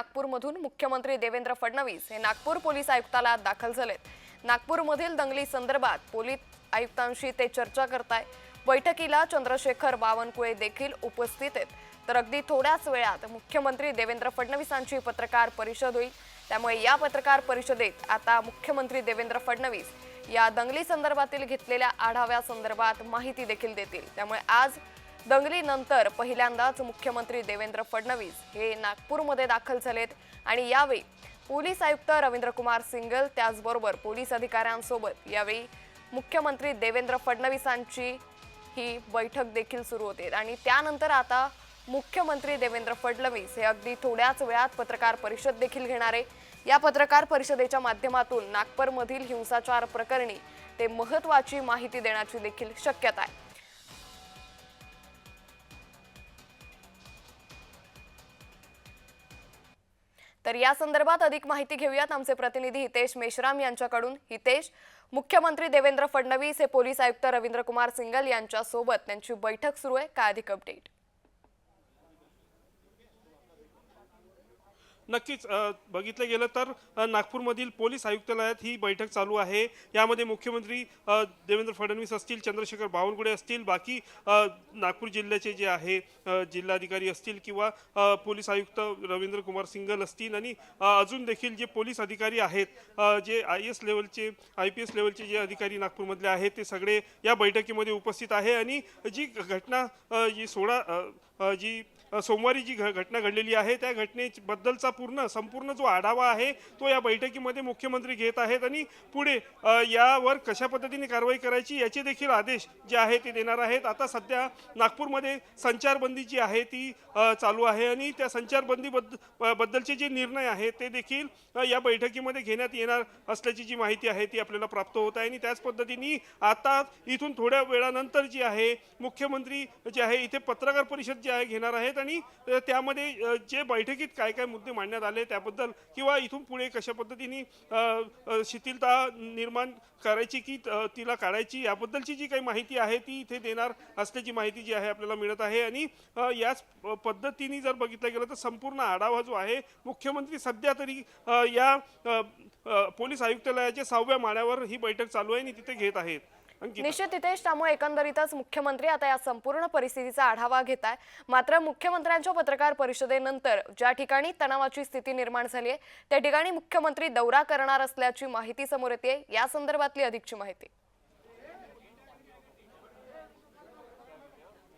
नागपूरमधून मुख्यमंत्री देवेंद्र फडणवीस हे नागपूर पोलीस आयुक्तालयात दाखल झालेत. नागपूरमधील दंगली संदर्भात पोलीस आयुक्तांशी ते चर्चा करताय. बैठकीला चंद्रशेखर बावनकुळे देखील उपस्थित आहेत. तर अगदी थोड्याच वेळात मुख्यमंत्री देवेंद्र फडणवीसांची पत्रकार परिषद होईल. त्यामुळे या पत्रकार परिषदेत आता मुख्यमंत्री देवेंद्र फडणवीस या दंगली संदर्भातील घेतलेल्या आढाव्यासंदर्भात माहिती देखील देतील. त्यामुळे आज दंगलीनंतर पहिल्यांदाच मुख्यमंत्री देवेंद्र फडणवीस हे नागपूरमध्ये दाखल झालेत आणि यावेळी पोलीस आयुक्त रवींद्र कुमार सिंगल त्याचबरोबर पोलीस अधिकाऱ्यांसोबत यावेळी मुख्यमंत्री देवेंद्र फडणवीसांची ही बैठक देखील सुरू होते. आणि त्यानंतर आता मुख्यमंत्री देवेंद्र फडणवीस हे अगदी थोड्याच वेळात पत्रकार परिषद देखील घेणार आहे. या पत्रकार परिषदेच्या माध्यमातून नागपूरमधील हिंसाचार प्रकरणी ते महत्वाची माहिती देण्याची देखील शक्यता आहे. तर या संदर्भात अधिक माहिती घेऊयात आमचे प्रतिनिधी हितेश मेश्राम यांच्याकडून. हितेश मुख्यमंत्री देवेंद्र फडणवीस हे पोलीस आयुक्त रवींद्र कुमार सिंगल यांच्या सोबत त्यांची बैठक सुरू आहे. काय अधिक अपडेट नक्कीच बघितलं गेलं तर नागपूरमधील पोलीस आयुक्तालयात ही बैठक चालू आहे. यामध्ये मुख्यमंत्री देवेंद्र फडणवीस असतील चंद्रशेखर बावनकुळे असतील बाकी नागपूर जिल्ह्याचे जे आहे जिल्हाधिकारी असतील किंवा पोलीस आयुक्त रवींद्र कुमार सिंगल असतील आणि अजून देखील जे पोलीस अधिकारी आहेत जे I A S I P S लेवलचे जे अधिकारी नागपूरमधले आहेत ते सगळे या बैठकीमध्ये उपस्थित आहे. आणि जी घटना जी सोळा जी सोमवारी जी घ- घटना घडलेली आहे त्या घटनेबद्दलचा पूर्ण संपूर्ण जो आढावा आहे तो या बैठकीमध्ये मुख्यमंत्री घेत आहेत आणि पुढे यावर कशा पद्धतीने कारवाई करायची याचे देखील आदेश जे आहे ते देणार आहेत. आता सध्या नागपूरमध्ये संचारबंदी जी आहे ती चालू आहे आणि त्या संचारबंदीबद्द बद्दलचे जे निर्णय आहेत ते देखील या बैठकीमध्ये घेण्यात येणार असल्याची जी माहिती आहे ती आपल्याला प्राप्त होत आहे आणि त्याच पद्धतीने आता इथून थोड्या वेळानंतर जी आहे मुख्यमंत्री जे आहे इथे पत्रकार परिषद जी आहे घेणार आहेत आणि त्यामध्ये जे बैठकीत काय काय मुद्दे मांडण्यात आले त्याबद्दल किंवा इथून पुढे कशा पद्धतीने शिथिलता निर्माण करायची की तिला काढायची याबद्दलची जी काही माहिती आहे ती इथे देणार असल्याची माहिती जी आहे आपल्याला मिळत आहे. आणि याच पद्धतीने जर बघितलं गेलं तर संपूर्ण आढावा जो आहे मुख्यमंत्री सध्या तरी या पोलीस आयुक्तालयाच्या सहाव्या माळ्यावर ही बैठक चालू आहे आणि तिथे घेत आहेत. निश्चित हितेश त्यामुळे एकंदरीतच मुख्यमंत्री आता या संपूर्ण परिस्थितीचा आढावा घेत आहे मात्र मुख्यमंत्र्यांच्या पत्रकार परिषदेनंतर ज्या ठिकाणी तणावाची स्थिती निर्माण झाली आहे त्या ठिकाणी मुख्यमंत्री दौरा करणार असल्याची माहिती समोर येते या संदर्भातली अधिकची माहिती.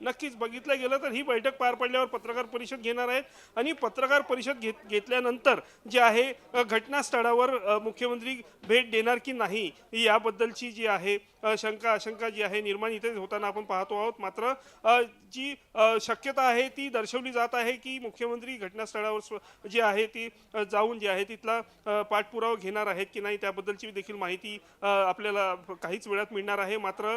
नक्कीच बघितलं गेलं तर ही बैठक पार पडल्यावर पत्रकार परिषद घेणार आहेत आणि पत्रकार परिषद घेत घेतल्यानंतर जे आहे घटनास्थळावर मुख्यमंत्री भेट देणार की नाही याबद्दलची जी आहे शंका आशंका जी आहे निर्माण इथे होताना आपण पाहतो आहोत. मात्र जी शक्यता आहे ती दर्शवली जात आहे की मुख्यमंत्री घटनास्थळावर जी आहे ती जाऊन जी आहे तिथला पाठपुरावा घेणार आहेत की नाही त्याबद्दलची देखील माहिती आपल्याला काहीच वेळात मिळणार आहे. मात्र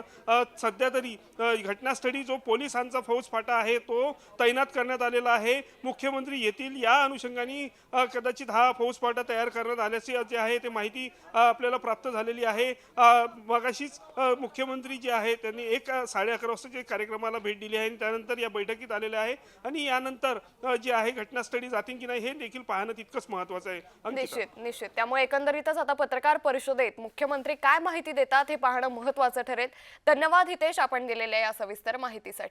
सध्या तरी घटनास्थळी जो पोलीस पोलिसांचा फौज फाटा आहे तो तैनात करण्यात आलेला आहे. मुख्यमंत्री येथील या अनुषंगाने कदाचित हा फौज फाटा तयार करण्यात आल्याची जे आहे ते माहिती आपल्याला प्राप्त झालेली आहे. मगाशीच मुख्यमंत्री जे आहे त्यांनी एक साडे अकरा वाजताच्या कार्यक्रमाला भेट दिली आहे आणि त्यानंतर या बैठकीत आलेले आहे. आणि यानंतर जे आहे घटनास्थळी जातील की नाही हे देखील पाहणं तितकंच महत्वाचं आहे. निश्चित निश्चित. त्यामुळे एकंदरीतच आता पत्रकार परिषदेत मुख्यमंत्री काय माहिती देतात हे पाहणं महत्वाचं ठरेल. धन्यवाद हितेश. आपण दिलेल्या या सविस्तर माहितीसाठी.